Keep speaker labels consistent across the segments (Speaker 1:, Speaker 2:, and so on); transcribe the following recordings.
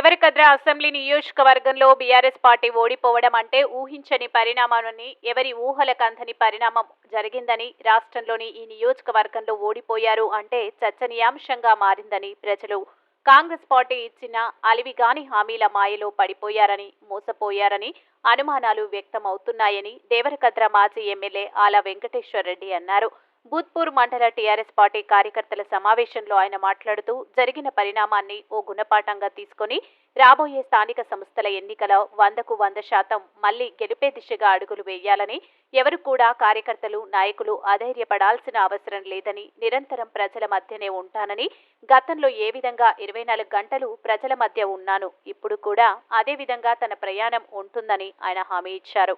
Speaker 1: Devarakadra assembly నియోజకవర్గంలో BRS party ఓడిపోవడం అంటే ఊహించని పరిణామాలని ఎవరి ఊహలకు పరిణామం జరిగిందని రాష్ట్రంలోని ఈ నియోజకవర్గంలో ఓడిపోయారు అంటే చర్చనీయాంశంగా మారిందని ప్రజలు కాంగ్రెస్ పార్టీ ఇచ్చిన అలివిగాని హామీల మాయలో పడిపోయారని మోసపోయారని అనుమానాలు వ్యక్తమవుతున్నాయని దేవరకద్ర మాజీ ఎమ్మెల్యే ఆల వెంకటేశ్వర రెడ్డి అన్నారు. భూత్పూర్ మండల టీఆర్ఎస్ పార్టీ కార్యకర్తల సమావేశంలో ఆయన మాట్లాడుతూ జరిగిన పరిణామాన్ని ఓ గుణపాఠంగా తీసుకొని రాబోయే స్థానిక సంస్థల ఎన్నికల వందకు వంద శాతం మళ్ళీ గెలిపే దిశగా అడుగులు వేయాలని ఎవరు కూడా కార్యకర్తలు నాయకులు అధైర్యపడాల్సిన అవసరం లేదని నిరంతరం ప్రజల మధ్యనే ఉంటానని గతంలో ఏ విధంగా ఇరవై నాలుగు గంటలు ప్రజల మధ్య ఉన్నాను ఇప్పుడు కూడా అదే విధంగా తన ప్రయాణం ఉంటుందని ఆయన హామీ ఇచ్చారు.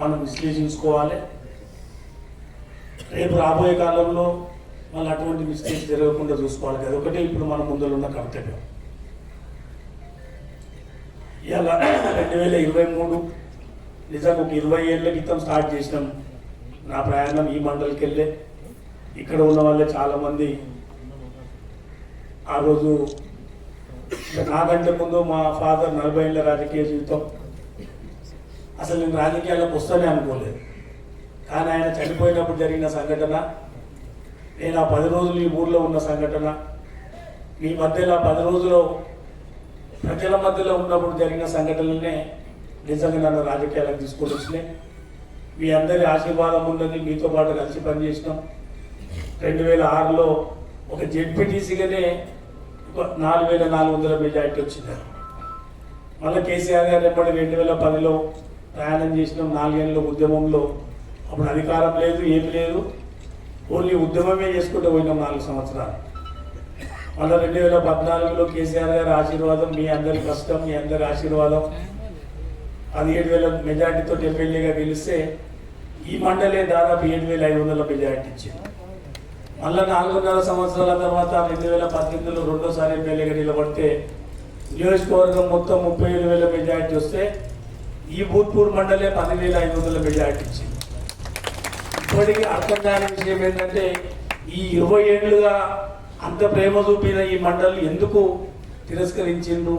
Speaker 2: మనం విశ్లేషించుకోవాలి. రేపు రాబోయే కాలంలో మళ్ళీ అటువంటి మిస్టేక్స్ జరగకుండా చూసుకోవాలి కదా. ఒకటే ఇప్పుడు మన ముందర ఉన్న కర్తవ్యం. ఇలా రెండు వేల ఇరవై మూడు నిజంగా ఒక ఇరవై ఏళ్ళ క్రితం స్టార్ట్ చేసినాం. నా ప్రయాణం ఈ మండలికి వెళ్ళే. ఇక్కడ ఉన్న వాళ్ళే చాలామంది. ఆ రోజు నాకంటే ముందు మా ఫాదర్ నలభై ఏళ్ళ రాజకీయ జీవితం. అసలు నేను రాజకీయాలకు వస్తానే అనుకోలేదు. కానీ ఆయన చనిపోయినప్పుడు జరిగిన సంఘటన నేను ఆ పది రోజులు ఈ ఊర్లో ఉన్న సంఘటన మీ మధ్యలో పది రోజులు ప్రజల మధ్యలో ఉన్నప్పుడు జరిగిన సంఘటనలనే నిజంగా నన్ను రాజకీయాలకు తీసుకొని వచ్చినాయి. మీ అందరి ఆశీర్వాదం ఉన్నది మీతో పాటు కలిసి పనిచేసినాం. రెండు వేల ఆరులో ఒక జెడ్పీటీసీగానే నాలుగు వేల నాలుగు వందల మెజార్టీ వచ్చింది. మళ్ళీ కేసీఆర్ గారు ఎప్పటి రెండు వేల పదిలో ప్రయాణం చేసినాం నాలుగేళ్ళ ఉద్యమంలో అప్పుడు అధికారం లేదు ఏమి లేదు. ఓన్లీ ఉద్యమమే చేసుకుంటూ పోయినాం నాలుగు సంవత్సరాలు. మళ్ళీ రెండు వేల పద్నాలుగులో కేసీఆర్ గారి ఆశీర్వాదం మీ అందరి కష్టం మీ అందరి ఆశీర్వాదం. పదిహేడు వేల మెజార్టీతో ఎమ్మెల్యేగా గెలిస్తే ఈ మండలే దాదాపు ఏడు వేల ఐదు వందల మెజార్టీ ఇచ్చింది. మళ్ళీ నాలుగున్నర సంవత్సరాల తర్వాత రెండు వేల పద్దెనిమిదిలో రెండోసారి ఎమ్మెల్యేగా నిలబడితే నియోజకవర్గం మొత్తం ముప్పై ఏడు వేల మెజార్టీ వస్తే ఈ భూత్పూర్ మండలే పదివేల ఐదు వందల మెజార్టీ ఇచ్చింది. ఇప్పటికీ అర్థం కాని విషయం ఏంటంటే ఈ ఇరవై ఏళ్ళుగా అంత ప్రేమ చూపిన ఈ మండలి ఎందుకు తిరస్కరించిండ్రు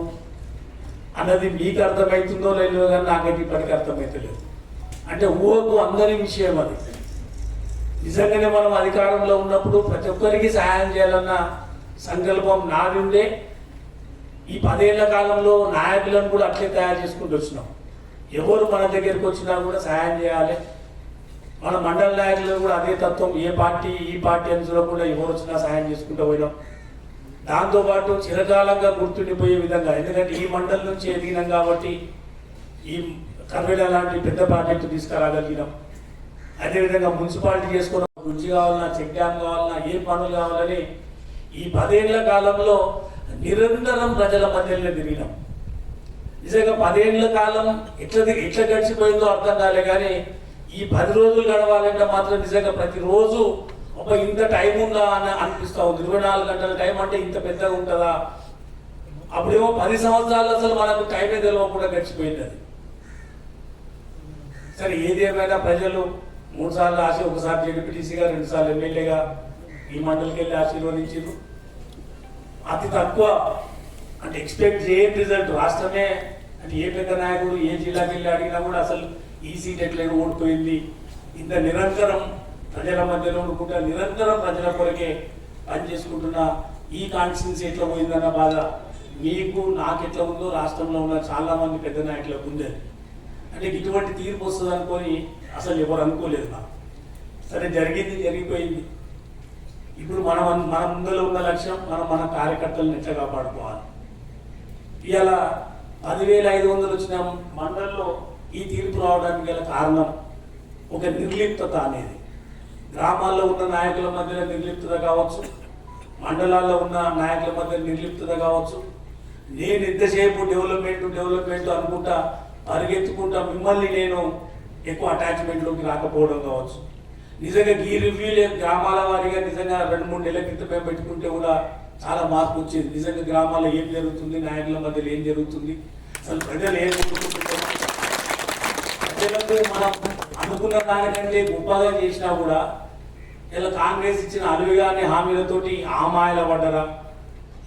Speaker 2: అన్నది మీకు అర్థమవుతుందో లేదో కానీ నాకైతే ఇప్పటికీ అర్థమవుతలేదు అంటే ఊహకు అందరి విషయం అది. నిజంగానే మనం అధికారంలో ఉన్నప్పుడు ప్రతి ఒక్కరికి సహాయం చేయాలన్న సంకల్పం నాది ఉండే. ఈ పదేళ్ళ కాలంలో నాయకులను కూడా అట్లే తయారు చేసుకుంటూ వచ్చినాం. ఎవరు మన దగ్గరికి వచ్చినా కూడా సహాయం చేయాలి. మన మండల నాయకులు కూడా అదే తత్వం. ఏ పార్టీ ఈ పార్టీ అని చూడకుండా ఎవరు వచ్చినా సహాయం చేసుకుంటూ పోయినాం. దాంతోపాటు చిరకాలంగా గుర్తుండిపోయే విధంగా ఎందుకంటే ఈ మండలం నుంచి ఎదిగినాం కాబట్టి ఈ కర్వేల లాంటి పెద్ద ప్రాజెక్టు తీసుకురాగలిగినాం. అదేవిధంగా మున్సిపాలిటీ చేసుకున్న. బ్రిడ్జి కావాలన్నా చెక్ డ్యామ్ కావాలన్నా ఏ పనులు కావాలని ఈ పదేళ్ళ కాలంలో నిరంతరం ప్రజల మధ్యలో తిరిగినాం. నిజంగా పదేళ్ళ కాలం ఎట్లా ఎట్లా గడిచిపోయిందో అర్థం కాలే కానీ ఈ పది రోజులు గడవాలంటే మాత్రం నిజంగా ప్రతిరోజు ఒక ఇంత టైం ఉందా అని అనిపిస్తా ఉంది. ఇరవై నాలుగు గంటల టైం అంటే ఇంత పెద్దగా ఉంటుందా? అప్పుడేమో పది సంవత్సరాలు అసలు మనకు టైమే తెలియకుండా గడిచిపోయింది అది. సరే ఏది ఏమైనా ప్రజలు మూడు సార్లు ఆశ ఒకసారి జడ్పీటీసీగా రెండు సార్లు ఎమ్మెల్యేగా ఈ మండలికి వెళ్ళి ఆశీర్వదించారు అతి తక్కువ అంటే ఎక్స్పెక్ట్ చేయని రిజల్ట్ రాష్ట్రమే అంటే ఏ పెద్ద నాయకుడు ఏ జిల్లాకి వెళ్ళి అడిగినా కూడా అసలు ఈ సీట్ ఎట్లయినా ఓడిపోయింది. ఇంత నిరంతరం ప్రజల మధ్యలో ఉండుకుంటా నిరంతరం ప్రజల కొరకే పనిచేసుకుంటున్న ఈ కాన్స్టిట్యున్సీ ఎట్లా పోయిందన్న బాధ మీకు నాకు ఎట్లా ఉందో రాష్ట్రంలో ఉన్న చాలా మంది పెద్ద నాయకులకు ఉంది అంటే ఇటువంటి తీర్పు వస్తుంది అనుకొని అసలు ఎవరు అనుకోలేదు నాకు సరే జరిగింది జరిగిపోయింది. ఇప్పుడు మనం మన ముందులో ఉన్న లక్ష్యం మనం మన కార్యకర్తలను ఎట్లా కాపాడుకోవాలి? ఇవాళ పదివేల ఐదు వందలు వచ్చిన మండలంలో. ఈ తీర్పు రావడానికి గల కారణం ఒక నిర్లిప్తత అనేది. గ్రామాల్లో ఉన్న నాయకుల మధ్యలో నిర్లిప్తత కావచ్చు మండలాల్లో ఉన్న నాయకుల మధ్య నిర్లిప్తత కావచ్చు. నేను ఎంతసేపు డెవలప్మెంట్ డెవలప్మెంట్ అనుకుంటా పరిగెత్తుకుంటా మిమ్మల్ని నేను ఎక్కువ అటాచ్మెంట్లోకి రాకపోవడం కావచ్చు. నిజంగా ఈ రివ్యూలే గ్రామాల వారిగా నిజంగా రెండు మూడు నెలల క్రితమే పెట్టుకుంటే కూడా చాలా మార్పు వచ్చింది. నిజంగా గ్రామాల్లో ఏం జరుగుతుంది నాయకుల మధ్యలో ఏం జరుగుతుంది? అసలు ప్రజలు ఏం ప్రజలకు మనం అనుకున్న దానికంటే గొప్పగా చేసినా కూడా ఇలా కాంగ్రెస్ ఇచ్చిన అలువిగాని హామీలతోటి ఆమాయల పడ్డరా?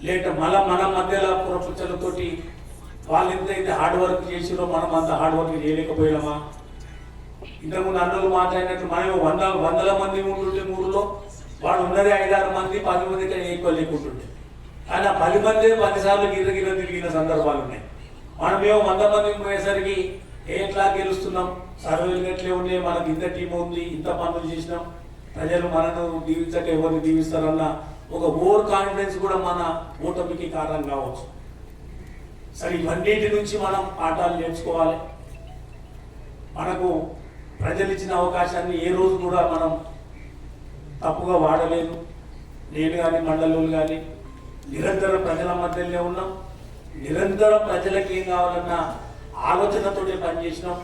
Speaker 2: లేట మళ్ళా మన మధ్యలో పురపుచ్చలతోటి వాళ్ళు ఎంతైతే హార్డ్ వర్క్ చేసిరో మనం అంత హార్డ్ వర్క్ చేయలేకపోయామా ఇంతకుముందు అందరూ మాట్లాడినట్టు మనం వంద వందల మంది ఉంటుండే ఊరిలో వాడు ఉన్నదే ఐదారు మంది పది మంది కానీ ఎక్కువ లేకుంటుండే. కానీ ఆ పది మంది పదిసార్లు గిర్ర గిర్ర తిరిగిన సందర్భాలు ఉన్నాయి. మనమేమో వంద మంది పోయేసరికి ఎట్లా గెలుస్తున్నాం? సర్వేలు గట్లే ఉండే? మనకి ఇంత టీం ఉంది ఇంత పనులు చేసినాం. ప్రజలు మనను దీవించక ఎవరిని దీవిస్తారన్న ఒక ఓవర్ కాన్ఫిడెన్స్ కూడా మన ఓటమికి కారణం కావచ్చు. సరే ఇవన్నిటి నుంచి మనం పాఠాలు నేర్చుకోవాలి. మనకు ప్రజలు ఇచ్చిన అవకాశాన్ని ఏ రోజు కూడా మనం తప్పుగా వాడలేదు నేను కానీ మండలు కానీ నిరంతరం ప్రజల మధ్యలోనే ఉన్నాం. నిరంతరం ప్రజలకు ఏం కావాలన్నా ఆలోచనతోనే పనిచేసినాం.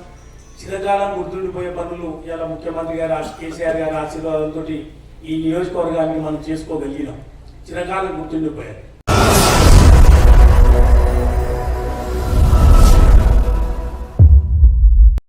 Speaker 2: చిరకాలం గుర్తుండిపోయే పనులు ఇలా ముఖ్యమంత్రి గారు కేసీఆర్ గారి ఆశీర్వాదంతో ఈ నియోజకవర్గాన్ని మనం చేసుకోగలిగినాం. చిరకాలం గుర్తుండిపోయారు